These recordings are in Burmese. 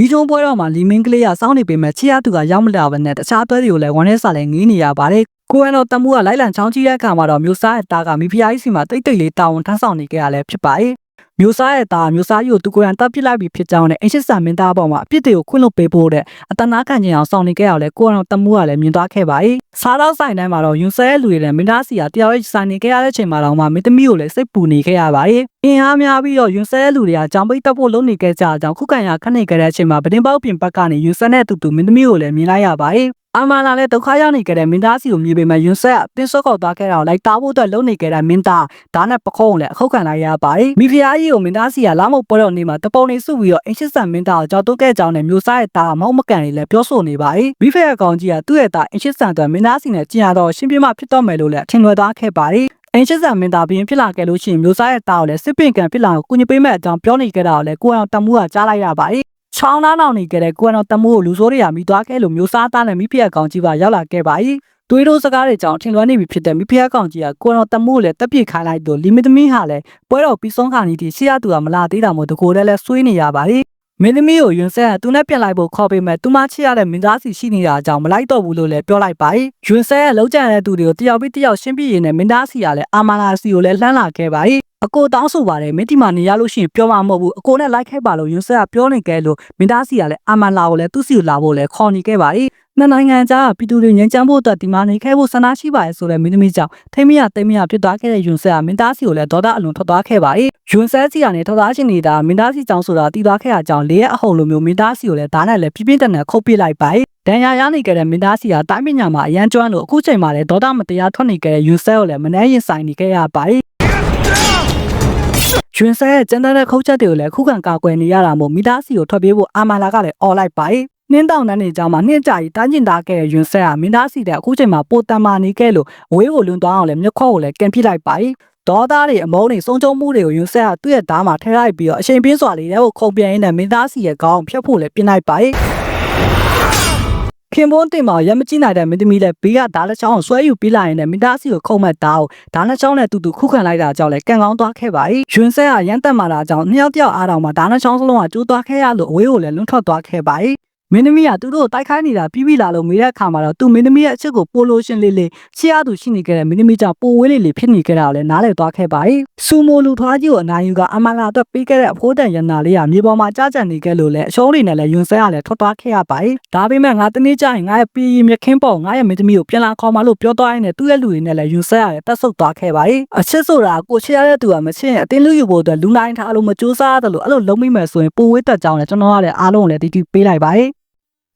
မီးချုံပွဲတော်မှာလီမင်းကလေးကစောင်းနေပေမဲ့ချီရသူကရောက်မလာဘဲနဲ့တခြားသွဲတွေကိုလည်းဝမ်းထဲစာလည်းငေးနေရပါတယ်ကိုရန်တော်တမှုကလိုက်လံချောင်းကြီးတဲ့အခါမှာတော့မျိုးစားရဲ့တားကမိဖုရားကြီးစီမှာတိတ်တိတ်လေးတာဝန်ထမ်းဆောင်နေကြရလဲဖြစ်ပါတယ် မျိုးစားရဲ့သားမျိုးစားကြီးကိုသူကိုယ်တိုင်တပ်ပစ်လိုက်ပြီးဖြစ်ကြောင်းနဲ့အင်ရှစ်ဆာမင်းသားပေါ်မှာအပြစ်တွေကိုခွင့်လွှတ်ပေးဖို့တဲ့အတနာခံခြင်းအောင်ဆောင်နေကြရလဲကိုရန်တော်တမှုကလည်းမြင်သွားခဲ့ပါတယ်စားတော့ဆိုင်တိုင်းမှာတော့ယွန်ဆဲရဲ့လူတွေလည်းမင်းသားစီကတယောက်ရဲ့ဆိုင်နေကြရတဲ့ချိန်မှာတော့မှမင်းသမီးကိုလည်းစိတ်ပူနေခဲ့ရပါတယ်အင်အားများပြီးတော့ယွန်ဆဲရဲ့လူတွေကကြောင်ပိတ်တက်ဖို့လုပ်နေကြကြအောင်ခုခံရခက်နေကြတဲ့အချိန်မှာပတင်းပေါက်ပြင်ဘက်ကနေယွန်ဆဲနဲ့အတူတူမင်းသမီးကိုလည်းမြင်လိုက်ရပါတယ် အမလာလည်းဒုက္ခရောက်နေကြတဲ့မင်းသားစီကိုမြင်ပေမဲ့ယွန်ဆက်ကတင်းစော့ကောက်သွားခဲ့တာကိုလိုက်တားဖို့အတွက်လုပ်နေကြတဲ့မင်းသားဒါနဲ့ပခုံးကိုလည်းအခုတ်ခံလိုက်ရပါတယ်မိဖုရားကြီးကိုမင်းသားစီကလာမုတ်ပွဲတော်နေမှာတပုံနေစုပြီးတော့အင်ရှစ်ဆန်မင်းသားကိုကြောက်တုတ်ခဲ့ကြောင်းနဲ့မျိုးစားရဲ့သားကမောက်မကန်လေးလည်းပြောဆိုနေပါတယ်မိဖုရားကောင်ကြီးကသူ့ရဲ့သားအင်ရှစ်ဆန်အတွက်မင်းသားစီနဲ့ကြင်ရတော့ရှင်းပြမဖြစ်တော့မယ်လို့လည်းထင်လွယ်သွားခဲ့ပါတယ်အင်ရှစ်ဆန်မင်းသားဘင်းဖြစ်လာခဲ့လို့ရှိရင်မျိုးစားရဲ့သားကိုလည်းစစ်ပင်ကန်ဖြစ်လာကိုကုညပေးမဲ့အကြောင်းပြောနေကြတာကိုလည်းကိုအောင်တမှုကကြားလိုက်ရပါတယ် ချောင်းသားနောင်နေကြတဲ့ကိုကတော့တမိုးကိုလူဆိုးတွေရာမိသွားခဲ့လို့မျိုးစားသားနဲ့မိဖုရားကောင်ကြီးပါရောက်လာခဲ့ပါ၏။တွေးတို့စကားတွေကြောင့်ထင်လွဲနေပြီဖြစ်တဲ့မိဖုရားကောင်ကြီးကကိုကတော့တမိုးကိုလည်းတက်ပြစ်ခိုင်းလိုက်တော့လီမီသမီးဟာလည်းပွဲတော်ပြီးဆုံးခါနီးတိရှေ့ရသူကမလာသေးတာမို့တကိုယ်လည်းလဲဆွေးနေရပါ၏။မင်းသမီးကိုယွန်းဆဲကသူနဲ့ပြန်လိုက်ဖို့ခေါ်ပေမဲ့သူမချစ်ရတဲ့မင်းသားစီရှိနေတာကြောင့်မလိုက်တော့ဘူးလို့လည်းပြောလိုက်ပါ၏။ယွန်းဆဲကလှုပ်ကြံတဲ့သူတွေကိုတယောက်ပြီးတယောက်ရှင်းပြရင်းနဲ့မင်းသားစီကလည်းအာမာလာစီကိုလည်းလှမ်းလာခဲ့ပါ၏ အကိုတောင်းဆိုပါတယ်မင်းဒီမှာနေရလို့ရှိရင်ပြောမှာမဟုတ်ဘူးအကိုနဲ့ like ခဲ့ပါလို့ယွန်းဆက်ကပြောနေခဲ့လို့မင်းသားစီကလည်းအာမန်လာကိုလည်းသူ့စီကိုလာဖို့လည်းခေါ်နေခဲ့ပါ၏နှစ်နိုင်ငံကြားပြည်သူတွေငြိမ်းချမ်းဖို့အတွက်ဒီမှာနေခဲ့ဖို့ဆန္ဒရှိပါတယ်ဆိုတဲ့မင်းသမီးကြောင့်ထိမရတိမရဖြစ်သွားခဲ့တဲ့ယွန်းဆက်ကမင်းသားစီကိုလည်းဒေါသအလွန်ထွက်သွားခဲ့ပါ၏ယွန်းဆက်စီကနေထွက်သွားချင်နေတာမင်းသားစီကြောင့်ဆိုတာတည်သွားခဲ့တာကြောင့်လေးရဲ့အဟုတ်လိုမျိုးမင်းသားစီကိုလည်းဒါနဲ့လည်းပြင်းပြင်းထန်ထန်ခုတ်ပစ်လိုက်ပါ၏ဒဏ်ရာရနေကြတဲ့မင်းသားစီဟာတိုင်းပညာမှာအရန်ကျွမ်းလို့အခုချိန်မှာလည်းဒေါသမတရားထွက်နေကြတဲ့ယွန်းဆဲကိုလည်းမနှဲရင်ဆိုင်နေခဲ့ရပါ၏ ရွှင်ဆဲရဲ့ကျန်တဲ့ခုတ်ချက်တွေကိုလည်းခုခံကာကွယ်နေရတာမို့မိသားစုကိုထွက်ပြေးဖို့အာမာလာကလည်းအော်လိုက်ပါ၏နှင်းတောင်တန်းနေကြမှာနှင်းကြကြီးတန်းကျင်တာခဲ့တဲ့ရွှင်ဆဲကမိသားစုတဲ့အခုချိန်မှာပိုတံမာနေခဲ့လို့အဝေးကိုလွန်သွားအောင်လည်းမျက်ခေါကိုလည်းကန်ပြစ်လိုက်ပါ၏ဒေါသတွေအမုန်းတွေဆုံးချုံမှုတွေကိုယွန်းဆက်ဟာသူ့ရဲ့ဓာတ်မှာထဲလိုက်ပြီးတော့အချိန်ပြင်းစွာလေးတဲ့ကိုခုံပြင်းနေတဲ့မိသားစီရဲ့ခေါင်းဖြတ်ဖို့လည်းပြင်လိုက်ပါ၏ ခင်ပွန်းတင်မောင်ရမကြည့်နိုင်တဲ့မင်းသမီးလည်းဘေးကဓာတ်လက်ချောင်းကိုဆွဲယူပြီးလာရင်လည်းမိသားစုကိုခုံမဲ့တာကိုဓာတ်လက်ချောင်းနဲ့တူတူခုခံလိုက်တာကြောင့်လည်းကန်ကောင်းသွားခဲ့ပါ၏ရွှင်ဆက်ကရမ်းတက်မာတာကြောင့်နှစ်ယောက်တယောက်အားတောင်မှဓာတ်လက်ချောင်းစလုံးကကျိုးသွားခဲ့ရလို့အဝေးကိုလည်းလွန့်ထွက်သွားခဲ့ပါ၏ မင်းသမီးကသူတို့ကိုတိုက်ခိုင်းနေတာပြီးပြီလားလို့မေးတဲ့အခါမှာတော့သူမင်းသမီးရဲ့အချစ်ကိုပိုလို့ရှင်းလေးလေးရှေ့ရသူရှိနေခဲ့တဲ့မင်းသမီးကြောင့်ပိုဝေးလေးလေးဖြစ်နေခဲ့တာကိုလည်းနားလည်သွားခဲ့ပါ၏စူမိုလူထွားကြီးကိုအနိုင်ယူကအမလာအတွက်ပေးခဲ့တဲ့အဖိုးတန်ရနာလေးကမြေပေါ်မှာကြားကြံနေခဲ့လို့လည်းအရှုံးတွေနဲ့လည်းယွန်ဆဲကလည်းထွက်သွားခဲ့ရပါ၏ဒါပေမဲ့ငါတနေ့ကျရင်ငါရဲ့ပြည်မြခင်းပေါ်ငါရဲ့မင်းသမီးကိုပြန်လာခေါ်မလို့ပြောသွားရင်းနဲ့သူ့ရဲ့လူတွေနဲ့လည်းယွန်ဆဲကလည်းတက်ဆုပ်သွားခဲ့ပါ၏အချစ်ဆိုတာကိုချစ်ရတဲ့သူကမချစ်ရင်အတင်းလူယူဖို့အတွက်လူနိုင်ထားလို့မကြိုးစားရတယ်လို့အဲ့လိုလုံးမိမယ်ဆိုရင်ပိုဝေးတက်ကြောင်းလည်းကျွန်တော်ကလည်းအားလုံးကိုလည်းတီးတီးပေးလိုက်ပါ၏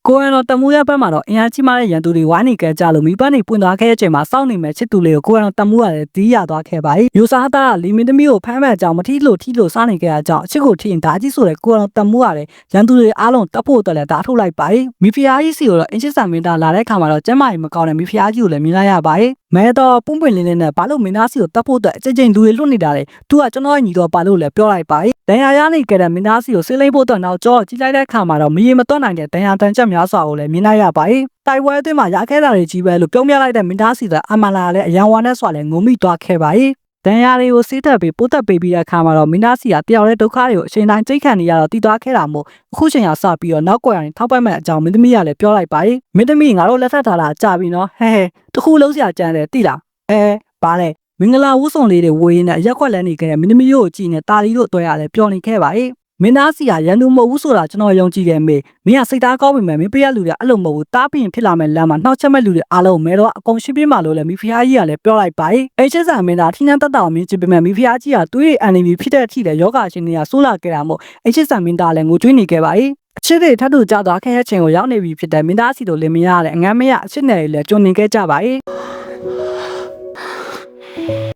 ကိုရန်တော်တမူရဘက်မှာတော့အင်အားကြီးမားတဲ့ရန်သူတွေဝိုင်းနေကြကြလို့မိဘနေပွင့်သွားခဲ့တဲ့အချိန်မှာစောင့်နေမဲ့ချစ်သူလေးကိုကိုရန်တော်တမူရလည်းဒီးရသွားခဲ့ပါ၏မျိုးစားသားကလီမင်းသမီးကိုဖမ်းမဲ့အကြောင်းမထီလို့ထီလို့စားနေကြတဲ့အကြောင်းအချစ်ကိုထီရင်ဓာကြီးဆိုတဲ့ကိုရန်တော်တမူရလည်းရန်သူတွေအားလုံးတပ်ဖို့အတွက်လည်းဓာထုတ်လိုက်ပါ၏မိဖုရားကြီးစီကိုတော့အင်ချစ်ဆန်မင်းသားလာတဲ့ခါမှာတော့ကျမကြီးမကောင်းတဲ့မိဖုရားကြီးကိုလည်းမြင်လိုက်ရပါ၏ မဲတော့ပုံပွင့်လင်းလင်းနဲ့ဘာလို့မင်းသားစီကိုတပ်ဖို့အတွက်အကြိမ်ကြိမ်လူတွေလွတ်နေတာလဲသူကကျွန်တော်ညီတော့ပါလို့လည်းပြောလိုက်ပါ၏ဒဏ်ရာရနေကြတဲ့မင်းသားစီကိုဆေးလိမ့်ဖို့အတွက်နောက်ကြောကြည့်လိုက်တဲ့အခါမှာတော့မရေမတွက်နိုင်တဲ့ဒဏ်ရာတန်ချက်များစွာကိုလည်းမြင်လိုက်ရပါ၏တိုင်ဝဲအတွင်းမှာရခဲ့တာတွေကြီးပဲလို့ပြောပြလိုက်တဲ့မင်းသားစီကအမလာလည်းအရန်ဝါနဲ့စွာလည်းငုံမိသွားခဲ့ပါ၏ ဒဏ်ရာတွေကိုစေးတက်ပြီးပိုးတက်ပေးပြီးတဲ့အခါမှာတော့မင်းသားစီကတယောက်တဲ့ဒုက္ခတွေကိုအချိန်တိုင်းကြိတ်ခံနေရတော့တည်သွားခဲ့တာမို့အခုချိန်ကစပြီးတော့နောက်ကွယ်ရင်ထောက်ပတ်မဲ့အကြောင်းမင်းသမီးကလည်းပြောလိုက်ပါ၏မင်းသမီးငါတို့လက်ထပ်ထားတာကြာပြီနော်ဟဲဟဲတခုလုံးစရာကြမ်းတယ်တိလားအဲဘာလဲမင်္ဂလာဝုစုံလေးတွေဝေးနေရက်ခွက်လဲနေခဲ့တဲ့မင်းသမီးတို့ကိုကြည့်နေတာလီတို့တွေ့ရတယ်ပျော်နေခဲ့ပါ၏ မင်းသားစီကရန်သူမဟုတ်ဘူးဆိုတာကျွန်တော်ယုံကြည်ခဲ့မေမင်းကစိတ်သားကောင်းပြီမဲ့မင်းပြရလူတွေအဲ့လိုမဟုတ်ဘူးတားပြီးရင်ဖြစ်လာမဲ့လမ်းမှာနှောက်ချက်မဲ့လူတွေအားလုံးမဲတော့အကုန်ရှင်းပြမှာလို့လည်းမိဖုရားကြီးကလည်းပြောလိုက်ပါ၏အဲချစ်စာမင်းသားထိနှံတက်တာမင်းချစ်ပေမဲ့မိဖုရားကြီးကသူ့ရဲ့အန်နီမီဖြစ်တဲ့အထိလည်းယောဂရှင်တွေကဆိုးလာခဲ့တာမို့အဲချစ်စာမင်းသားလည်းငိုကြွေးနေခဲ့ပါ၏အချစ်တွေထပ်တူကြသွားခဲ့တဲ့ချိန်ကိုရောက်နေပြီဖြစ်တဲ့မင်းသားစီတို့လည်းမရတဲ့အငမ်းမရအချစ်နယ်တွေလည်းကြုံနေခဲ့ကြပါ၏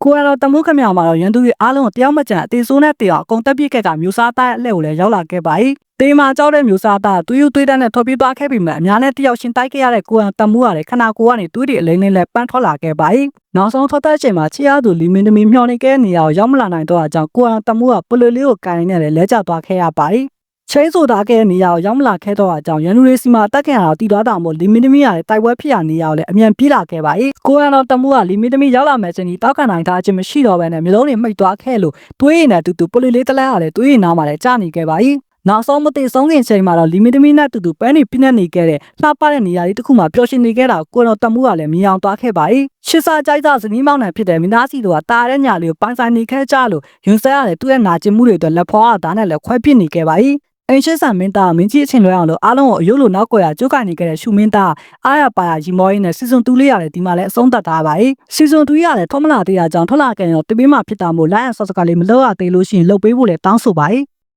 ကိုရတော့တမှုခမြောင်မှာတော့ရန်သူတွေအားလုံးကိုတယောက်မကြံအသေးဆိုးနဲ့တေအောင်အကုန်တက်ပြစ်ခဲ့ကမျိုးစားသားရဲ့အလှည့်ကိုလည်းရောက်လာခဲ့ပါ၏တေးမာကြောက်တဲ့မျိုးစားသားသူယူသွေးတန်းနဲ့ထွက်ပြေးသွားခဲ့ပြီမဲ့အများနဲ့တယောက်ရှင်တိုက်ခဲ့ရတဲ့ကိုရတမှုရတယ်ခနာကိုကနေသွေးတွေအလိမ့်လေးနဲ့ပန်းထွက်လာခဲ့ပါ၏နောက်ဆုံးထွက်တဲ့အချိန်မှာချီရသူလီမင်းသမီးမျောနေခဲ့တဲ့နေရာကိုရောက်မလာနိုင်တော့အကြောင်းကိုရတမှုကပလူလေးကိုကန်နေတယ်လဲကျသွားခဲ့ရပါ၏ ချင်းဆိုတာခဲ့တဲ့နေရာကိုရောက်မလာခဲ့တော့အကြောင်းရန်သူတွေစီမှာတက်ခင်ရတော့တည်သွားတာမို့လီမီတမီရတဲ့တိုက်ပွဲဖြစ်ရနေရကိုလည်းအမြန်ပြေးလာခဲ့ပါ၏ကိုရန်တော်တမှုကလီမီတမီရောက်လာမယ်ချင်းဒီတောက်ကန်နိုင်တာအချင်းမရှိတော့ဘဲနဲ့မျိုးလုံးတွေမိတ်သွားခဲ့လို့တွေးရင်နဲ့တူတူပလူလေးတလဲရလဲတွေးရင်နားမှာလည်းကြာနေခဲ့ပါ၏နောက်ဆုံးမသိဆုံးခင်ချိန်မှာတော့လီမီတမီနဲ့တူတူပန်းနေပြင်းနေခဲ့တဲ့လှပတဲ့နေရာလေးတစ်ခုမှာပျော်ရွှင်နေခဲ့တာကိုတော်တမှုကလည်းမြင်အောင်သွားခဲ့ပါ၏ရှစ်စားကြိုက်စားဇနီးမောင်နှံဖြစ်တဲ့မိသားစုတို့ကတာတဲ့ညာလေးကိုပိုင်ဆိုင်နေခဲ့ကြလို့ယွန်ဆဲကလည်းသူ့ရဲ့နာကျင်မှုတွေအတွက်လက်ဖော်အားသားနဲ့လည်းခွဲပစ်နေခဲ့ပါ၏ အင်ရှစ်ဆန်မင်းသားမင်းကြီးအချင်းလွှဲအောင်လို့အားလုံးကိုအယုတ်လိုနောက်ကွယ်ရကြိုးကနေခဲ့တဲ့ရှူမင်းသားအားရပါရရီမောရင်းနဲ့စီဇွန်2လေးရတယ်ဒီမှာလည်းအဆုံးသတ်ထားပါ යි စီဇွန်2ရလည်းထောမလာသေးတာကြောင့်ထောလာကန်ရောတပင်းမှဖြစ်တာမို့လိုင်းအဆော့စကလေးမလောက်ရသေးလို့ရှိရင်လုတ်ပေးဖို့လည်းတောင်းဆိုပါ යි